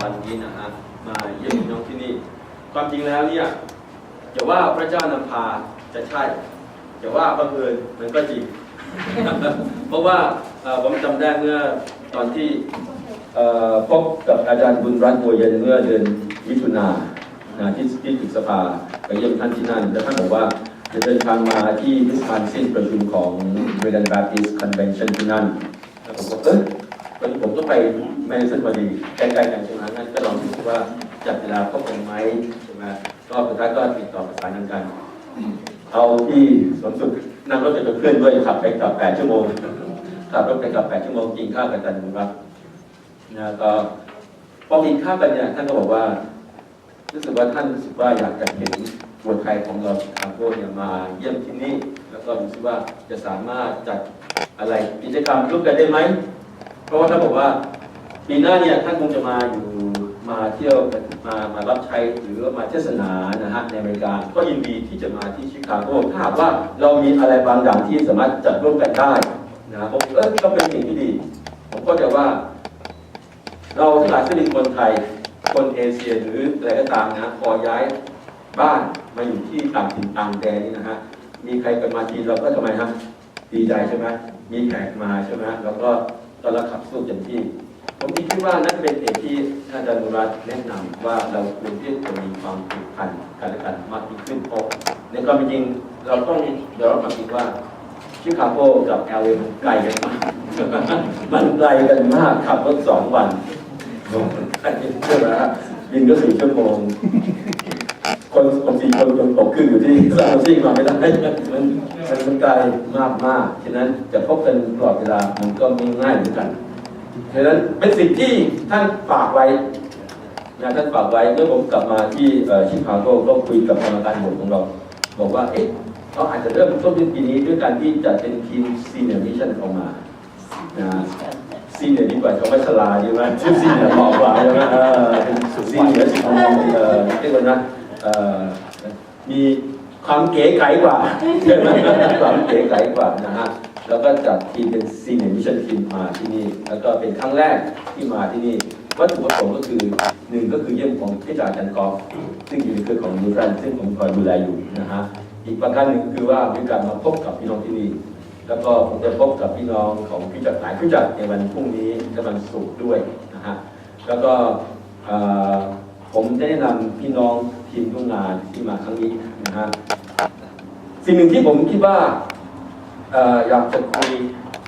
วันนี้นะฮะมาเยี่ยมน้องที่นี่ ความจริงแล้วเนี่ยจะว่าพระเจ้านำพาจะใช่จะว่าบังเอิญมันก็จริง เพราะว่าผมจำได้เมื่อตอนที่พบกับอาจารย์บุญรัตน์บัวเย็นเมื่อเดือนมิถุนานะที่ที่ตึกสภาไปเยี่ยมท่านที่นั่นแล้วท่านบอกว่าจะเดินทางมาที่วิสคอนซินประชุมของ American Baptist Convention ที่นั่นแล้วผมก็เออวันนี้ผมก็ไปแมนเซนพอดีใกล้ๆกันใช่ไหม ก็ลองดูว่าจัดเวลาพบกันไหมใช่ไหมก็สุดท้ายก็ติดต่อประสานงานกันเอาที่สวนสุขนั่งรถไปกับเพื่อนด้วยขับไปกลับ8ชั่วโมงขับรถไปกลับ8ชั่วโมงกินข้าวกันจันทร์ครับนะก็พอกินข้าวกันเนี่ยท่านก็บอกว่ารู้สึกว่าท่านรู้สึกว่าอยากจะเห็นบัวไทยของเราทางโก้เนี่ยมาเยี่ยมที่นี่แล้วก็รู้สึกว่าจะสามารถจัดอะไรกิจกรรมร่วมกันได้ไหมเพราะว่าท่านบอกว่าปีหน้าเนี่ยท่านคงจะมาอยู่ มาเที่ยวมามารับใช้หรือว่ามาเทศนานะฮะในอเมริกาก็ยินดีที่จะมาที่ชิคาโกถ้าหากว่าเรามีอะไรบางอย่างที่สามารถจัดร่วมกันได้นะผมเออก็เป็นสิ่งที่ดี ผมก็จะว่า เราทั้งหลายที่เป็นคนไทย คนเอเชียหรืออะไรก็ตามนะพอย้ายบ้านมาอยู่ที่ต่างถิ่นต่างแดนนี่นะฮะมีใครกันมาทีเราก็ทำไมฮะดีใจใช่ไหมมีแขกมาใช่ไหมเราก็ตอนเราขับสู้เต็มที่ ผมคิดว่านั่นเป็นเหตุที่ท่านอาจารย์นุรัตแนะนำว่าเราควรที่จะมีความผูกพันกันและกันมากยิ่งขึ้นเพราะในความเป็นจริงเราต้องยอมรับความจริงว่าชิคาโกกับเอลเอมันไกลกันมากมันไกลกันมากขับรถสองวันอันนี้ใช่ไหมฮะบินก็สี่ชั่วโมง คนคนสี่คนจนตกขึ้นอยู่ที่ซานซิมาไม่ได้มันมันมันไกลมากมากฉะนั้นจะพบกันตลอดเวลามันก็ไม่ง่ายเหมือนกัน ฉะนั้นเป็นสิ่งที่ท่านฝากไว้นะท่านฝากไว้เมื่อผมกลับมาที่เอ่อชิคาโกก็คุยกับกรรมการบทของเรา บอกว่าเอ๊ะเขาอาจจะเริ่มต้นปีนี้ด้วยการที่จะเป็นทีมซีเนียร์มิชชั่นออกมานะซีเนียร์ดีกว่าเขาไม่ชลาใช่ไหมชื่อซีเนียร์เหมาะกว่าใช่ไหมเออเป็นซีเนียร์สิของเอ่อเรียกว่านะเอ่อมีความเก๋ไก๋กว่าใช่ไหมความเก๋ไก๋กว่านะฮะ แล้วก็จัดทีมเป็นซีเนียร์มิชชั่นทีมมาที่นี่ แล้วก็เป็นครั้งแรกที่มาที่นี่ วัตถุประสงค์ก็คือหนึ่งก็คือเยี่ยมของพี่จ่าจันกอฟซึ่งอยู่ในเครือของยูรันซึ่งผมคอยดูแลอยู่นะฮะ อีกประการหนึ่งคือว่ามีการมาพบกับพี่น้องที่นี่ แล้วก็ผมจะพบกับพี่น้องของพี่จักรหลายพี่จักรในวันพรุ่งนี้และวันศุกร์ด้วยนะฮะ แล้วก็ผมได้แนะนำพี่น้องทีมร่วมงานที่มาครั้งนี้นะฮะ สิ่งหนึ่งที่ผมคิดว่า อยากจะคุย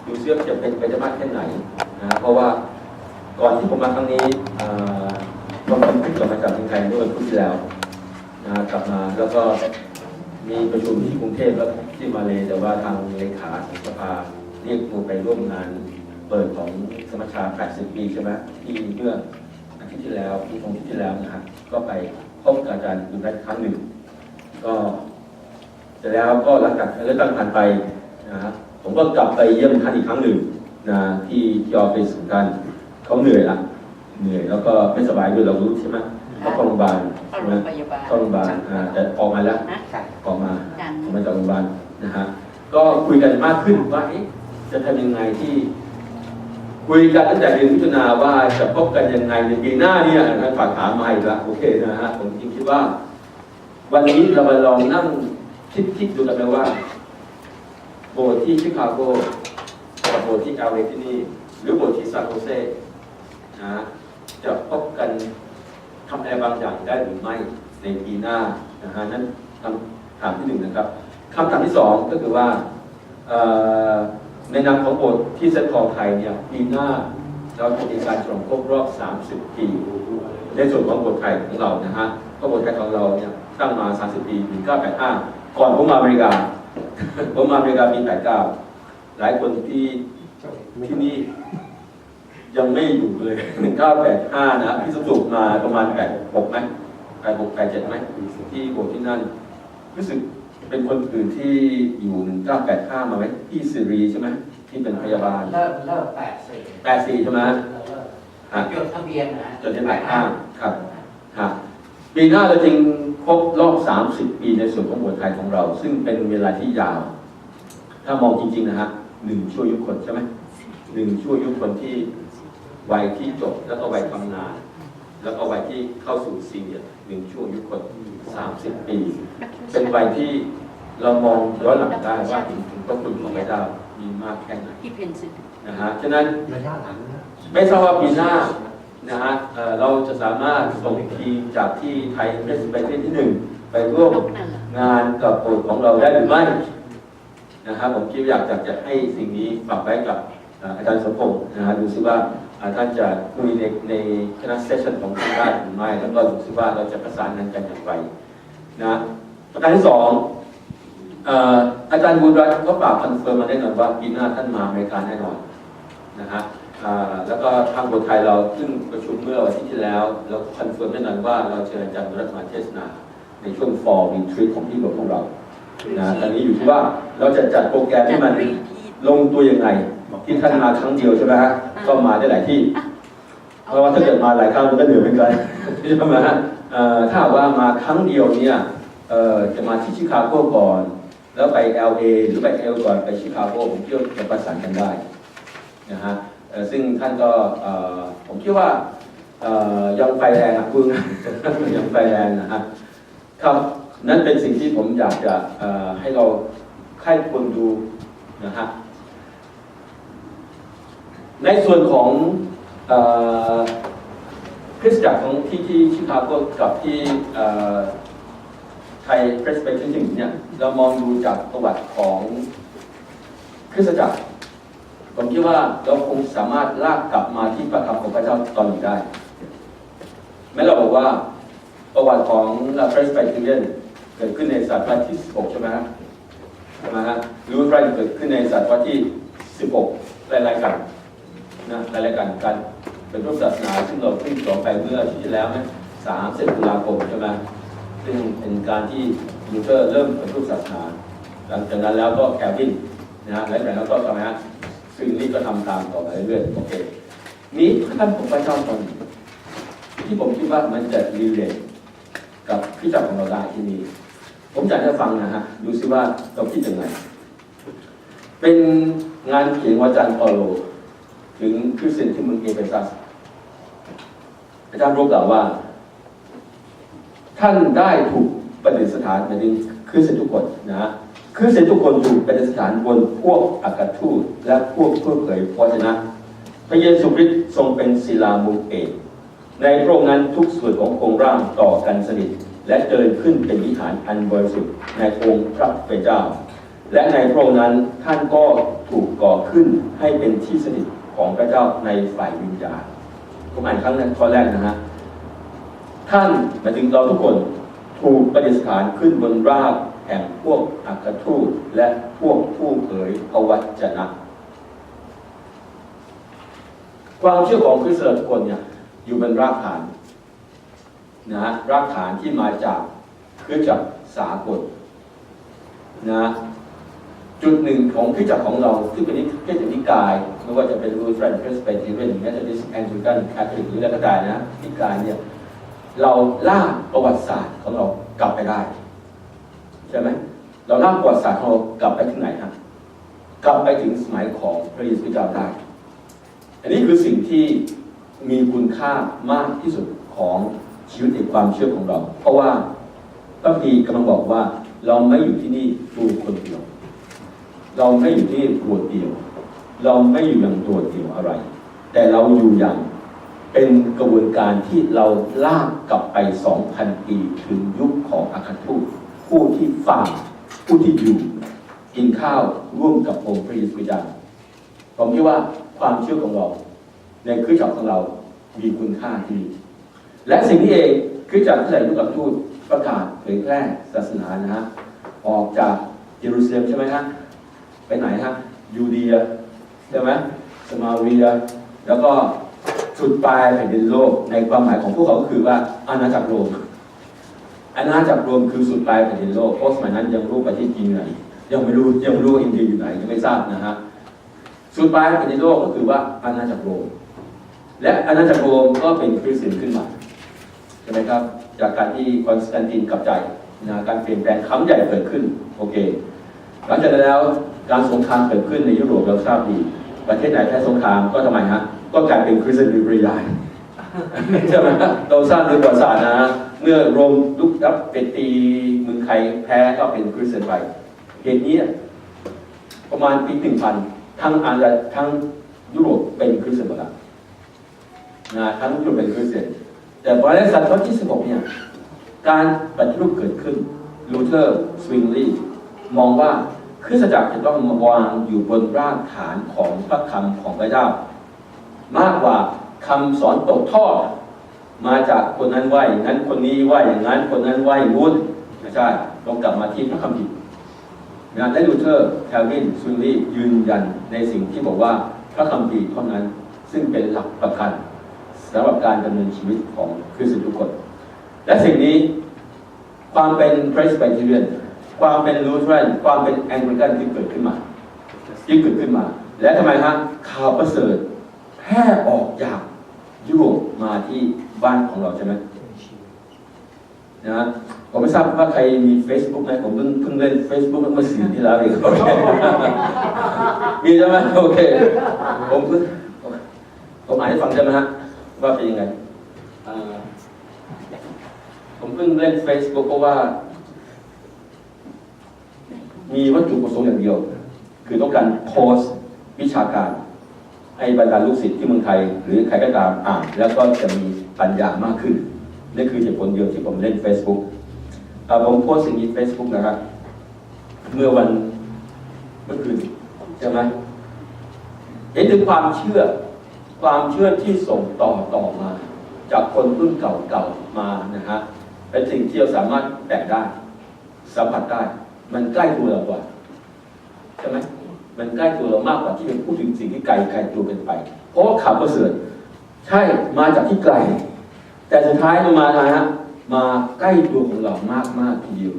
ดูเสื้อจะเป็นไปได้มากแค่ไหนนะเพราะว่าก่อนที่ผมมาครั้งนี้ผมเพิ่งกลับมาจากเมืองไทยเมื่อวันพุธที่แล้วนะกลับมาแล้วก็มีประชุมที่กรุงเทพแล้วที่มาเลยแต่ว่าทางเลขาสภาเรียกผมไปร่วมงานเปิดของสมัชชา 80 ปีใช่ไหมที่เมื่ออาทิตย์ที่แล้วที่ตรงที่ที่แล้วนะครับก็ไปพบกับอาจารย์คุณได้ครั้งหนึ่ง ก็เสร็จแล้วก็หลังจากเลือกตั้งผ่านไป นะครับผมก็กลับไปเยี่ยมท่านอีกครั้งหนึ่งนะที่ที่ออฟฟิศของท่านเขาเหนื่อยละเหนื่อยแล้วก็ไม่สบายด้วยเรารู้ใช่ไหมเขาเข้าโรงพยาบาลเข้าใช่โรไหมงพยาบาลเข้าโรงพยาบาลอ่าแต่ออกมาแล้วนะออกมาจันออกมาจากโรงพยาบาลนะฮะก็คุยกันมากขึ้นว่าเอ๊ะจะทำยังไงที่ คุยกันตั้งแต่เดือนมิถุนาว่าจะพบกันยังไงในปีหน้าเนี่ยนะฝากถามมาอีกละโอเคนะฮะผมจริงคิดว่า วันนี้เรามาลองนั่งคิดคิดดูกันไหมว่าโบสถ์ที่ชิคาโกกับโบสถ์ที่เอเอที่นี่ หรือโบสถ์ที่ซานโฮเซนะจะพบกันทำอะไรบางอย่างได้หรือไม่ในปีหน้านะฮะนั่นคำถามที่หนึ่งนะครับคำถามที่สองก็คือว่าในนามของโบสถ์ที่เซนต์พอลไทยเนี่ยปีหน้าเราจะมีการฉลองครบรอบ 30 ปีในส่วนของโบสถ์ไทยของเรานะฮะก็โบสถ์ไทยของเราเนี่ยตั้งมา 30 ปี1985 ก่อนผมมาอเมริกา ผมมาอเมริกาปี89หลายคนที่ที่นี่ยังไม่อยู่เลย1985นะพี่สุสุมาประมาณ86ไหม86 87ไหมที่โบสถ์ที่นั่น รู้สึกเป็นคนอื่นที่อยู่1985มาไหมพี่สิรีใช่ไหมที่เป็นพยาบาลเริ่มเริ่มแปดสี่84ใช่ไหมเริ่มอะจดทะเบียนนะจนถึง85ครับครับปีหน้าเราจึงค รบรอบ 30 ปีในส่วนของบทไทยของเรา ซึ่งเป็นเวลาที่ยาว ถ้ามองจริง ๆ นะฮะหนึ่งชั่วยุคคนใช่ไหมหนึ่งชั่วยุคคนที่วัยที่จบ แล้วก็วัยทำงาน แล้วที่เข้าสู่ซีเนียร์หนึ่งช่วงอายุคน30 ปี เป็นวัยที่เรามองย้อนหลังได้ว่าถึงถึงต้นทุนของพระเจ้ามีมากแค่ไหนที่เพนซิลนะฮะฉะนั้นระยะหลังนะไม่ทราบว่าปีหน้า นะฮะเราจะสามารถส่งทีมจากที่ไทยเพรสไปที่ที่หนึ่งไปร่วมงานกับโปรดของเราได้หรือไม่นะครับผมคิดว่าอยากจะจะให้สิ่งนี้ฝากไว้กับอาจารย์สมพงศ์นะฮะดูซิว่าท่านจะคุยในในคณะเซสชั่นของท่านได้หรือไม่แล้วก็ดูซิว่าเราจะประสานงานกันอย่างไรนะประการที่สองอาจารย์บุญรัตน์ก็ฝากคอนเฟิร์มมาแน่นอนว่าปีหน้าท่านมาอเมริกาแน่นอนนะฮะ แล้วก็ทางบทไทยเราซึ่งประชุมเมื่อวันที่ที่แล้วเราคอนเฟิร์มแน่นอนว่าเราเชิญอาจารย์บุญรัตน์มาเทศนา ในช่วง fall retreat ของที่หลวงของเรานะตอนนี้อยู่ที่ว่าเราจะจัดโปรแกรมให้มันรีพีทลงตัวยังไงที่ท่านมาครั้งเดียวใช่ไหมฮะก็มาได้หลายที่ เพราะว่าถ้าเกิดมาหลายครั้งมันก็เหนื่อยเหมือนกันใช่ไหมฮะเอ่อถ้าหากว่ามาครั้งเดียวเนี่ยเอ่อจะมาที่ชิคาโกก่อน แล้วไป LA หรือไปเอลก่อนไปชิคาโกผมคิดว่าจะประสานกันได้นะฮะเอ่อ ซึ่งท่านก็ผมคิดว่ายังไฟแรงอะคุณยังไฟแรงนะฮะครับนั่นเป็นสิ่งที่ผมอยากจะให้เราใครควรดูนะฮะในส่วนของคริสตจักรของที่ที่ชิคาโกกับที่ไทยเพรสเบเทอร์เนี่ยเรามองดูจากประวัติของคริสตจักร ผมคิดว่าเราคงสามารถลากกลับมาที่ประทับของพระเจ้าตอนนี้ได้ แม้เราบอกว่าประวัติของเพรสเบเทอร์เกิดขึ้นในศตวรรษที่ 16 ใช่ไหมฮะใช่ไหมฮะลูทอรันเกิดขึ้นในศตวรรษที่ 16ไล่ๆกันนะรายการการเป็นรูปศาสนาซึ่งเราเพิ่งสอนไปเมื่อที่แล้วนะสามสิบตุลาคมใช่ไหมซึ่งเป็นการที่ลูเทอร์เริ่มเป็นรูปศาสนา หลังจากนั้นแล้วก็แคลวินนะฮะและจากนั้นก็ทำไมฮะ ซึ่งนี่ก็ทำตามต่อไปเรื่อยๆโอเคนี้ท่านของพระเจ้าตอนที่ผมคิดว่ามันจะรีเลทกับพิจักรของเราได้ที่นี่ผมอยากจะฟังนะฮะดูซิว่าเราคิดยังไง เป็นงานเขียนของอาจารย์ปาโล ถึงคริสเตียนที่มืองเอเฟซัสอาจารย์รู้กล่าวว่า ท่านได้ถูกประดิษฐานในดินคริสเตียนทุกคนนะ คริสเตียนทุกคนถูกประดิษฐานบนพวกอากาศทูตและพวกผู้เผยพระชนะ พระเยซูคริสต์ทรงเป็นศิลามุกเอกในพระองค์นั้นทุกส่วนของโครงร่างต่อกันสนิทและเดินขึ้นเป็นวิหารอันบริสุทธิ์ในองค์พระเป็นเจ้า และในพระองค์นั้นท่านก็ถูกก่อขึ้นให้เป็นที่สนิทของพระเจ้าในฝ่ายวิญญาณผมอ่านครั้งนั้นข้อแรกนะฮะท่านหมายถึงเราทุกคนถูกประดิษฐานขึ้นบนราก ห่งพวกอัครทูตและพวกผู้เผยพระวจนะ ความเชื่อของคริสเตียนทุกคนเนี่ยอยู่บนรากฐานนะฮะรากฐานที่มาจากคริสตจักสากลนะจุดหนึ่งของคริสตจักของเราที่เป็นนิคริสตนิกายไม่ว่าจะเป็นรูเทรนเพรสเบเทเรียนแมทอดิสแองกิกันแคทอลิกหรืออะไรก็ตามนะนิกายเนี่ยเราล่าประวัติศาสตร์ของเรากลับไปได้ ใช่ไหมเราล่ากประวัติศาสตร์ของเรากลับไปถึงไหนฮะกลับไปถึงสมัยของพระเยซูคริสต์เจ้าได้อันนี้คือสิ่งที่มีคุณค่ามากที่สุดของชีวิตในความเชื่อของเรา เพราะว่าพระพีกำลังบอกว่า เราไม่อยู่ที่นี่ตัวคนเดียว เราไม่อยู่ที่ตัวเดียว เราไม่อยู่อย่างตัวเดียวอะไร แต่เราอยู่อย่างเป็นกระบวนการที่เราลากกลับไป 2,000 ปีถึงยุคของอาคาทูต ผู้ที่ฟังผู้ที่อยู่กินข้าวร่วมกับองค์พระเยซูคริสต์เจ้าผมคิดว่าความเชื่อของเรา ในคริสตจักรของเรา มีคุณค่าที่ดีและสิ่งนี้เองคริสตจักรที่ไหนยุคกับทูตประกาศเผยแพร่ศาสนานะฮะออกจากเยรูซาเล็มใช่ไหมฮะไปไหนฮะยูเดียใช่ไหมสมาเรีย แล้วก็สุดปลายแผ่นดินโลกในความหมายของพวกเขาก็คือว่าอาณาจักรโรม อาณาจักรโรมคือสุดปลายแผ่นดินโลกเพราะสมัยนั้นยังรู้ประเทศจีนอยู่ไหนยังไม่รู้ยังไม่รู้อินเดียอยู่ไหนยังไม่ทราบนะฮะสุดปลายแผ่นดินโลกก็คือว่าอาณาจักรโรมและอาณาจักรโรมก็เป็นคริสเตียนขึ้นมาใช่ไหมครับ จากการที่คอนสแตนตินกลับใจนะการเปลี่ยนแปลงครั้งใหญ่เกิดขึ้นโอเคหลังจากนั้นแล้วการสงครามเกิดขึ้นในยุโรปเราทราบดี ประเทศไหนแพ้สงครามก็ทำไมฮะก็กลายเป็นคริสเตียนริบรีได้ใช่ไหมเราสร้างเรื่องประวัติศาสตร์นะ เมื่อโรมลุกรับเป็นตีเมืองไทยแพ้ก็เป็นคริสเตียนไปเหตุนี้ประมาณปีหนึ่งพันทั้งอาณาทั้งยุโรปเป็นคริสเตียนหมดล้วนะทั้งยุโรปเป็นคริสเตียนแต่พอในศตวรรษที่สิบหกเนี่ยการปฏิรูปเกิดขึ้นลูเทอร์สวิงลีมองว่าคริสตจักรจะต้องวางอยู่บนรากฐานของพระคำของพระเจ้ามากกว่าคำสอนตกทอด มาจากคนนั้นว่าอย่างนั้นคนนี้ว่าอย่างนั้นคนนั้นว่าอย่างนู้นไม่ใช่ต้องกลับมาที่พระคัมภีร์งานและลูเทอร์แคลวินสวิงลียืนยันในสิ่งที่บอกว่าพระคัมภีร์เท่านั้นซึ่งเป็นหลักประกันสำหรับการดำเนินชีวิตของคริสเตียนทุกคน และสิ่งนี้ความเป็น Presbyterian ความเป็น Lutheran ความเป็น Anglican ที่เกิดขึ้นมาที่เกิดขึ้นมา และทำไมฮะข่าวประเสริฐแพร่ออกจากยุโรปมาที่ บ้านของเราใช่ไหมนะฮะผมไม่ทราบว่าใครมี Facebook ไหมผมเพิ่งเพิ่งเล่น Facebook เมื่อสี่ที่แล้วเองโอเคมีใช่ไหมโอเค ผมเพิ่งผมอ่านให้ฟังได้ไหมฮะว่าเป็นยังไงผมเพิ่งเล่น Facebook เพราะว่า มีวัตถุประสงค์อย่างเดียว คือต้องการโพสต์วิชาการ ให้บรรดาลูกศิษย์ที่เมืองไทย หรือใครก็ตามอ่านแล้วก็จะมี ปัญญามากขึ้นนี่คือเหตุผลเดียวที่ผมเล่น Facebook อ่ผมโพสต์สิ่งนี้ Facebook นะครับ เมื่อวันเมื่อคืนใช่ไหมเห็นถึงความเชื่อความเชื่อที่ส่งต่อต่อมา จากคนรุ่นเก่าๆมานะฮะเป็นสิ่งที่เราสามารถแตะได้สัมผัสได้ มันใกล้ตัวเรากว่าใช่ไหมมันใกล้ตัวเรามากกว่าที่เป็นพูดถึงสิ่งที่ไกลไกลตัวกันไป เพราะข่าวประเสริฐใช่มาจากที่ไกล แต่สุดท้ายมันมานะฮะมาใกล้ตัวของเรามากมากๆทีเดียว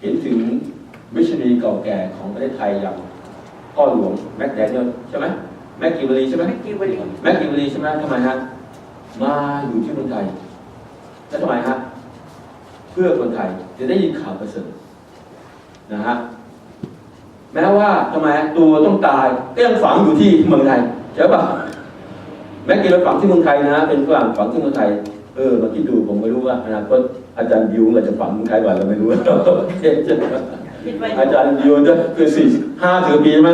เห็นถึงวิชนีเก่าแก่ของประเทศไทยอย่างพ่อหลวงแม็กแดเนียลใช่ไหมแม็กกิวรีใช่ไหมไม่กี่วันแม็กกิวรีใช่ไหมทำไมฮะมาอยู่ที่เมืองไทยแล้วทำไมฮะเพื่อคนไทยจะได้ยินข่าวประเสริฐนะฮะแม้ว่าทำไมฮะตัวต้องตายก็ยังฝังอยู่ที่เมืองไทยใช่ป่ะแม็กกิวรีฝังที่เมืองไทยนะฮะเป็นฝรั่งฝังที่เมืองไทย เออมาคิดดูผมไม่รู้ว่าอนาคตอาจารย์ดิวอาจจะฝังเมืองไทยกว่าเราไม่รู้คิดว่าอาจารย์ดิวจะคือสี่ห้าสิบปีใช่ไหม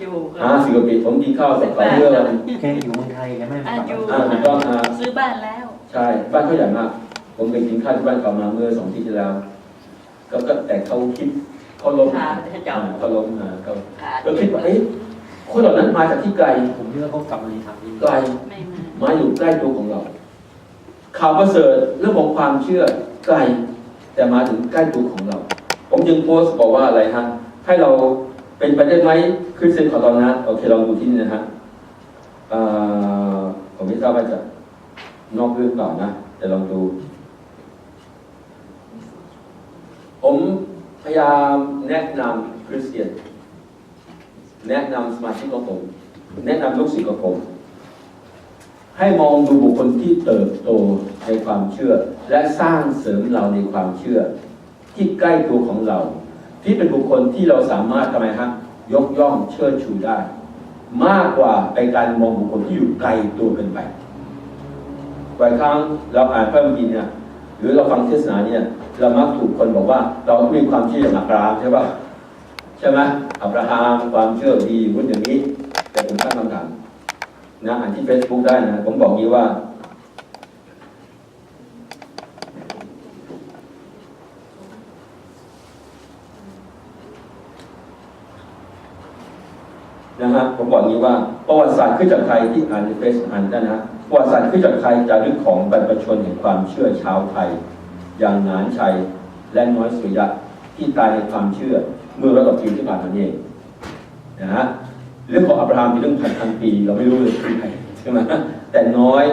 อยู่ห้าสิบกว่าปีผมกินข้าวกับเขาเมื่อวันแกอยู่เมืองไทยแกไม่อะกลับอยู่อ่าถูกต้องอ่าซื้อบ้านแล้ว ใช่บ้านเขาใหญ่มาก ผมไปกินข้าวที่บ้านเขามาเมื่อสองปีที่แล้วก็ก็แต่เขาคิดเขาล้มขาจะจับอ่าเขาล้มอ่าเขาขาก็คิดว่าเอ้ยคนเหล่านั้นมาจากที่ไกล ผมเชื่อเขากลับมาในทางนี้ไกลไม่มามาอยู่ใกล้ตัวของเรา ข่าวประเสริฐเรื่องของความเชื่อไกลแต่มาถึงใกล้ตัวของเรา ผมยังโพสต์บอกว่าอะไรฮะให้เราเป็นไปได้ไหมคริสเตียนของเรานะโอเคลองดูที่นี่นะฮะผมไม่ทราบว่าจะนอกเรื่องเปล่านะแต่ลองดู ผมพยายามแนะนำคริสเตียน แนะนำสมาชิกของผม แนะนำลูกศิษย์ของผม ให้มองดูบุคคลที่เติบโตในความเชื่อ และสร้างเสริมเราในความเชื่อ ที่ใกล้ตัวของเรา ที่เป็นบุคคลที่เราสามารถทำไมฮะยกย่องเชิดชูได้ มากกว่าไปการมองบุคคลที่อยู่ไกลตัวเกินไปบ่อยครั้งเราอ่านพระคัมภีร์เนี่ยหรือเราฟังเทศนาเนี่ยเรามักถูกคนบอกว่าเรามีความเชื่ออย่างอับราฮัมใช่ปะใช่ไหมอับราฮัมความเชื่อดีพูดอย่างนี้ แต่ผมตั้งคำถาม นะอ่านที่ Facebook ได้นะ ผมบอกงี้ว่า นะฮะผมบอกงี้ว่า ประวัติศาสตร์ขึ้นจากไทยที่อ่านในเฟซอ่านได้นะฮะประวัติศาสตร์ขึ้นจากไทยจารึกของบรรพชนแห่งความเชื่อชาวไทย อย่างหนานชัยและน้อยสุริยะที่ตายในความเชื่อเมื่อร้อยกว่าปีที่ผ่านมานี่เองนะฮะ เรื่องของอับราฮัมเป็นเรื่องพันพันปี เราไม่รู้เลยคือใครใช่ไหมแต่น้อย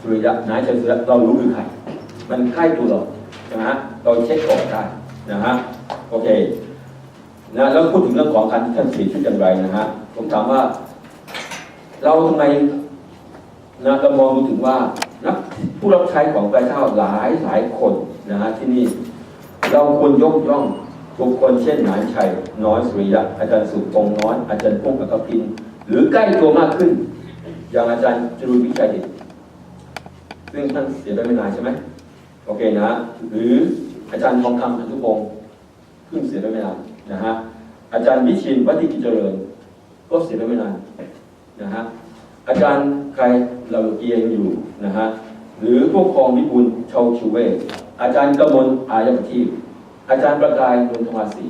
สุริยะน้อยชัยสุริยะเรารู้คือใครมันใกล้ตัวเราใช่ไหมเราเช็คก่อนได้นะฮะโอเคนะแล้วพูดถึงเรื่องของการที่ท่านเสียชีวิตอย่างไรนะฮะผมถามว่า เราทำไมนะเรามองดูถึงว่านักผู้รับใช้ของพระเจ้าหลายหลายคนนะฮะที่นี่ เราควรยกย่อง บุคคลเช่นนานชัย น้อยสุริยะอาจารย์สุพงน้อย อาจารย์พงศ์อัคพิน หรือใกล้ตัวมากขึ้น อย่างอาจารย์จรุวิชัยเดชซึ่งท่านเสียไปไม่นานใช่ไหมโอเคนะ หรืออาจารย์ทองคำพันธุพงศ์เพิ่งเสียไปไม่นานนะฮะอาจารย์วิชินวัฒนิกิจเจริญ ก็เสียไปไม่นานนะฮะอาจารย์ใครเราเกียงอยู่นะฮะหรือพวกครองวิบูลชาวชูเวอาจารย์กมลอายปทีป อาจารย์ประกายนนทมาศรี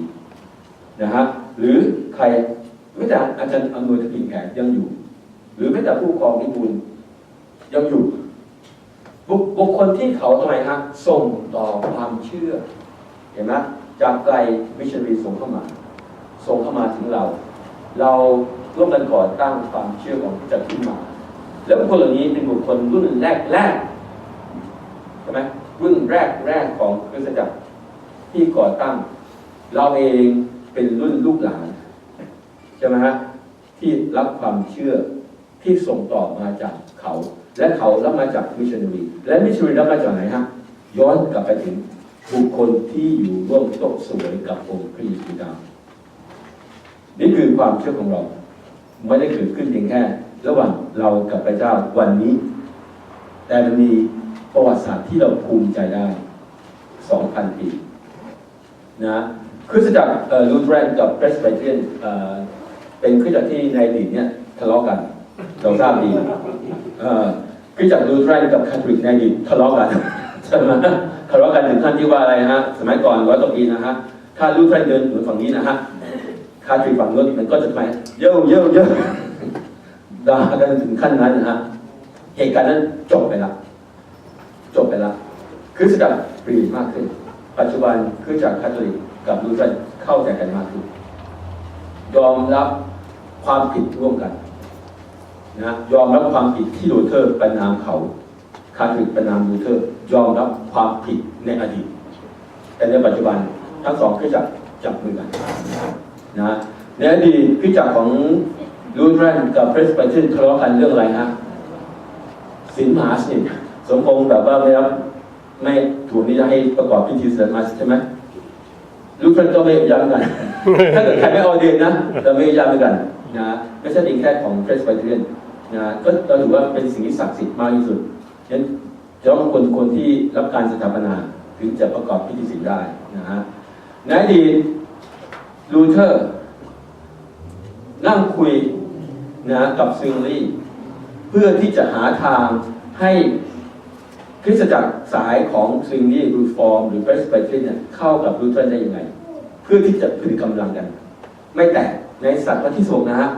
นะฮะหรือใครแม้แต่อาจารย์อำนวยทพินแขกยังอยู่ หรือแม้แต่ผู้ครองวิบูลย์ยังอยู่บุคบุคคลที่เขาทำไมฮะส่งต่อความเชื่อ เห็นไหมจากไกลมิชรีส่งเข้ามา ส่งเข้ามาถึงเรา เราร่วมกันก่อตั้งความเชื่อของพระเจ้าขึ้นมา แล้วบุคคลเหล่านี้เป็นบุคคลรุ่นแรกแรกใช่ไหมรุ่นแรกแรกของคริสตจักร ที่ก่อตั้ง เราเองเป็นรุ่นลูกหลานใช่ไหมฮะที่รับความเชื่อที่ส่งต่อมาจากเขา และเขารับมาจากมิชชันนารีและมิชชันนารีรับมาจากไหนฮะย้อนกลับไปถึงบุคคลที่อยู่ร่วมโต๊ะสวยกับองค์พระเยซูดาวนี่คือความเชื่อของเรา ไม่ได้เกิดขึ้นเพียงแค่ ระหว่างเรากับพระเจ้าวันนี้ แต่มันมีประวัติศาสตร์ที่เราภูมิใจได้ 2,000 ปี นะคริสตจักรลูเทรนกับเพรสไบเทียนเป็นคริสตจักรที่ในอดีตเนี่ยทะเลาะกันเราทราบดีเอ่อคริสตจักรลูเทรนกับคาทอลิกในอดีตทะเลาะกันใช่ไหมทะเลาะกันถึงขั้นที่ว่าอะไรฮะสมัยก่อนร้อยกว่าปีนะฮะถ้าลูเทรนเดินอยู่ฝั่งนี้นะฮะคาทอลิกฝั่งนู้นมันก็จะไมเย่อเย่อเย่อด่ากันถึงขั้นนั้นนะฮะเหตุการณ์นั้นจบไปแล้วจบไปแล้วคริสตจักรเปลี่ยนมากขึ้น ปัจจุบันคริสตจักรคาทอลิกกับลูเทรนเข้าใจกันมากขึ้นยอมรับความผิดร่วมกันนะยอมรับความผิดที่ลูเทอร์ประนามเขาคาทอลิกประนามลูเทอร์ยอมรับความผิดในอดีต แต่ในปัจจุบันทั้งสองคริสตจักรจับมือกันนะในอดีตคริสตจักรของลูเทอร์กับเพรสไบเทนทะเลาะกันเรื่องอะไรฮะสินมหาสนิทสมพงษ์แบบว่าไม่รับ ไม่ถูกนี่จะให้ประกอบพิธีเสริมมาใช่ไหมลูเทอร์ก็ไม่ย้ำกัน ถ้าเกิดใครไม่ออเดนนะเราไม่ย้ำกันนะไม่ใช่เป็นแค่ของเพรสไบเทนนะก็เราถือว่าเป็นสิ่งที่ศักดิ์สิทธิ์มากที่สุดฉะนั้นจะต้องคนคนที่รับการสถาปนาถึงจะประกอบพิธีศิลป์ได้นะฮะในอดีตลูเทอร์ นั่งคุยนะกับซิงลี่ เพื่อที่จะหาทางให้ คริสตจักรสายของซิงลี่รูฟอร์มหรือเบสไบเทนเนี่ยเข้ากับลูเทอร์ได้ยังไง เพื่อที่จะผลิตกำลังกัน ไม่แตกในสัตว์ที่สองนะฮะ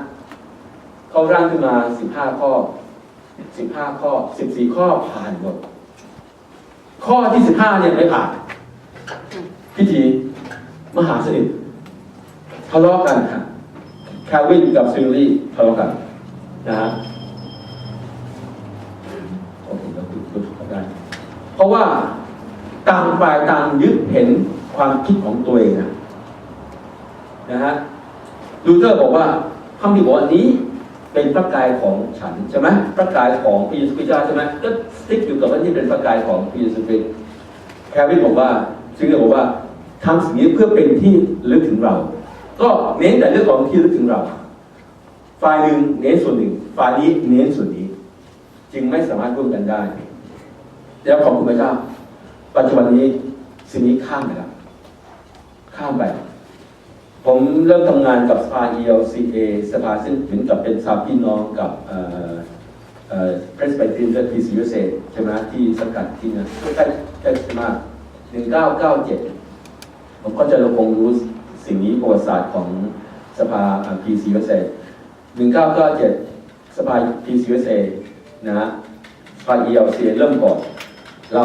เขาร่างขึ้นมา 15 ข้อ 15 ข้อ 14 ข้อผ่านหมด ข้อที่ 15 เนี่ยไม่ผ่าน พิธีมหาสนิททะเลาะกันครับคาวินกับซิลลี่ทะเลาะกันนะฮะโอเคเราดูดูกัน เพราะว่าต่างฝ่ายต่างยึดเห็นความคิดของตัวเองนะนะฮะลูเทอร์บอกว่าคำที่บอกว่าอันนี้เป็นพระกายของฉันใช่ไหมพระกายของพระเยซูคริสต์ใช่ไหมก็สติ๊กอยู่กับว่าที่เป็นพระกายของพระเยซูคริสต์แควินบอกว่าซึ่งบอกว่าทำสิ่งนี้เพื่อเป็นที่ลึกถึงเรา ก็เน้นแต่เรื่องของที่ลึกถึงเรา ฝ่ายหนึ่งเน้นส่วนหนึ่งฝ่ายนี้เน้นส่วนนี้ จึงไม่สามารถร่วมกันได้ แล้วขอบคุณพระเจ้า ปัจจุบันนี้สิ่งนี้ข้ามไปแล้ว ข้ามไป ผมเริ่มทำงานกับสภา ELCA สภาซึ่งเหมือนกับเป็นสาพี่น้องกับเอ่อเอ่อ Presbyterian Church USA ใช่ไหมที่สกัดที่นั่นใกล้ใกล้มาก1997ผมก็จะเราคงรู้สิ่งนี้ประวัติศาสตร์ของสภา PCUSA 1997สภา PCUSA นะฮะสภา ELCA เริ่มก่อน เรา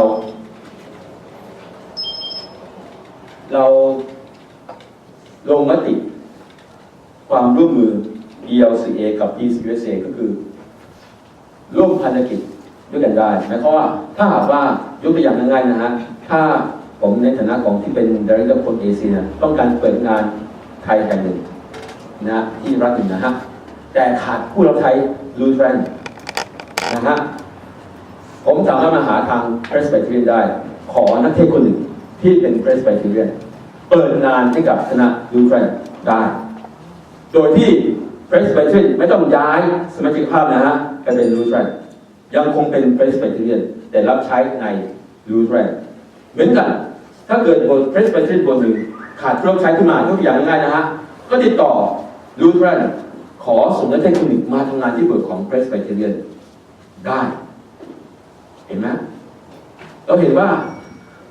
เราลงมติความร่วมมือ ELCA กับ PCUSA ก็คือ ร่วมพันธกิจด้วยกันได้หมายความว่าถ้าหากว่ายกตัวอย่างง่ายๆนะฮะถ้าผมในฐานะของที่เป็น Director คนเอเชียต้องการเปิดงานไทยแห่งหนึ่งนะที่รัฐหนึ่งนะฮะแต่ขาดผู้รับใช้ลูเทรนนะฮะ ผมสามารถมาหาทาง Presbyterian ได้ ขอนักเทศน์คนหนึ่งที่เป็น Presbyterian เปิดงานให้กับคณะลูเทรนได้ โดยที่ Presbyterian ไม่ต้องย้ายสมาชิกภาพนะฮะกลายเป็นลูเทรนยังคงเป็น Presbyterian แต่รับใช้ในลูเทรนเหมือนกัน ถ้าเกิดบทเพรสเบเทนบทหนึ่งขาดเครื่องใช้ขึ้นมายกตัวอย่างง่ายนะฮะก็ติดต่อลูเทรนขอส่งนักเทคนิคมาทำงานที่เบิร์ของเพรสเบเทเรียนได้ เห็นไหมเราเห็นว่า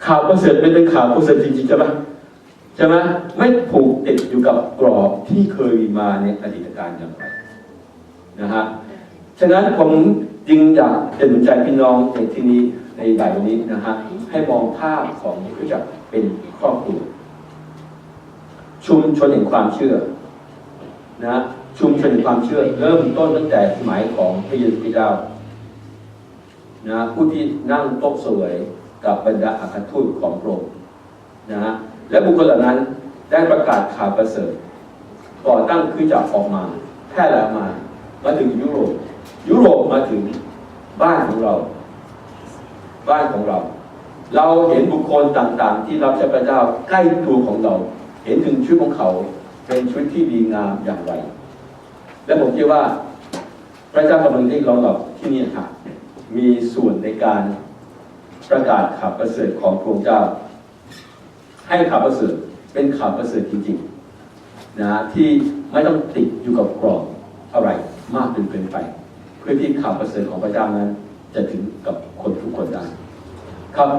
ข่าวประเสริฐเป็นข่าวประเสริฐจริงๆใช่ไหมใช่ไหมไม่ผูกติดอยู่กับกรอบที่เคยมีมาในอดีตการอย่างไรนะฮะฉะนั้นผมจึงอยากจะหนุนใจพี่น้องในที่นี้ในบ่ายวันนี้นะฮะให้มองภาพของคริสตจักรเป็นครอบครัวชุมชนแห่งความเชื่อนะฮะชุมชนแห่งความเชื่อ เริ่มต้นตั้งแต่สมัยของพระเยซูคริสต์เจ้า นะผู้ที่นั่งโต๊ะสวยกับบรรดาอัครทูตของพระองค์นะฮะและบุคคลเหล่านั้นได้ประกาศข่าวประเสริฐก่อตั้งคริสตจักออกมาแพร่หลายมา มาถึงยุโรป ยุโรปมาถึงบ้านของเรา บ้านของเรา เราเห็นบุคคลต่างๆ ที่รับใช้พระเจ้าใกล้ตัวของเรา เห็นถึงชีวิตของเขาเป็นชีวิตที่ดีงามอย่างไร และผมคิดว่าพระเจ้ากำลังเรียกร้องเราที่นี่ค่ะ มีส่วนในการประกาศข่าวประเสริฐของพระองค์เจ้า ให้ข่าวประเสริฐเป็นข่าวประเสริฐจริงๆนะที่ไม่ต้องติดอยู่กับกรอบอะไรมากจนเกินไป เพื่อที่ข่าวประเสริฐของพระเจ้านั้น จะถึงกับคนทุกคนได้ ครับ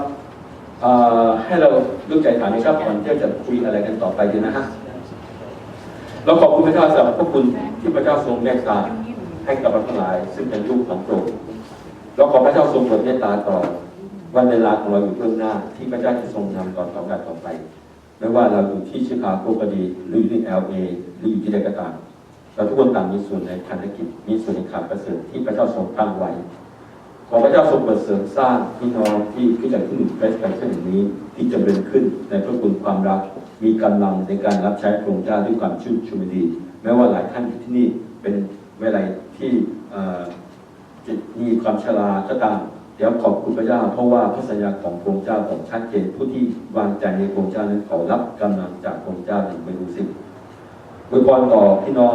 ให้เราลูกใจถามนะครับก่อนที่จะคุยอะไรกันต่อไปดีนะฮะเราขอบคุณพระเจ้าสำหรับพระคุณที่พระเจ้าทรงเมตตาให้กับเราทั้งหลาย ซึ่งเป็นลูกของพระองค์ เราขอพระเจ้าทรงโปรดเมตตาต่อวันเวลาของเราอยู่เบื้องหน้า ที่พระเจ้าจะทรงนำต่อนต่อการต่อไป ไม่ว่าเราอยู่ที่ชิคาโกก็ดีหรืออยู่ที่เอลเอหรืออยู่ที่ใดก็ตามเราทุกคนต่างมีส่วนในพันธกิจมีส่วนในข่าวประเสริฐที่พระเจ้าทรงตั้งไว้ขอพระเจ้าทรงประเสริฐสร้างพี่น้องที่ขึ้นจากที่หนึ่งเฟสไปเช่นนี้ ที่จำเริญขึ้นในพระคุณความรัก มีกำลังในการรับใช้พระองค์เจ้าด้วยความชื่นชมดีแม้ว่าหลายท่านที่นี่เป็นเวลาที่ จะมีความชราก็ตามเดี๋ยวขอบคุณพระเจ้า เพราะว่าพระสัญญาของพระองค์เจ้าของชัดเจนผู้ที่วางใจในพระองค์เจ้านั้นขอรับกำลังจากพระองค์เจ้าอย่างไม่รู้สิ้นอวยพรต่อพี่น้อง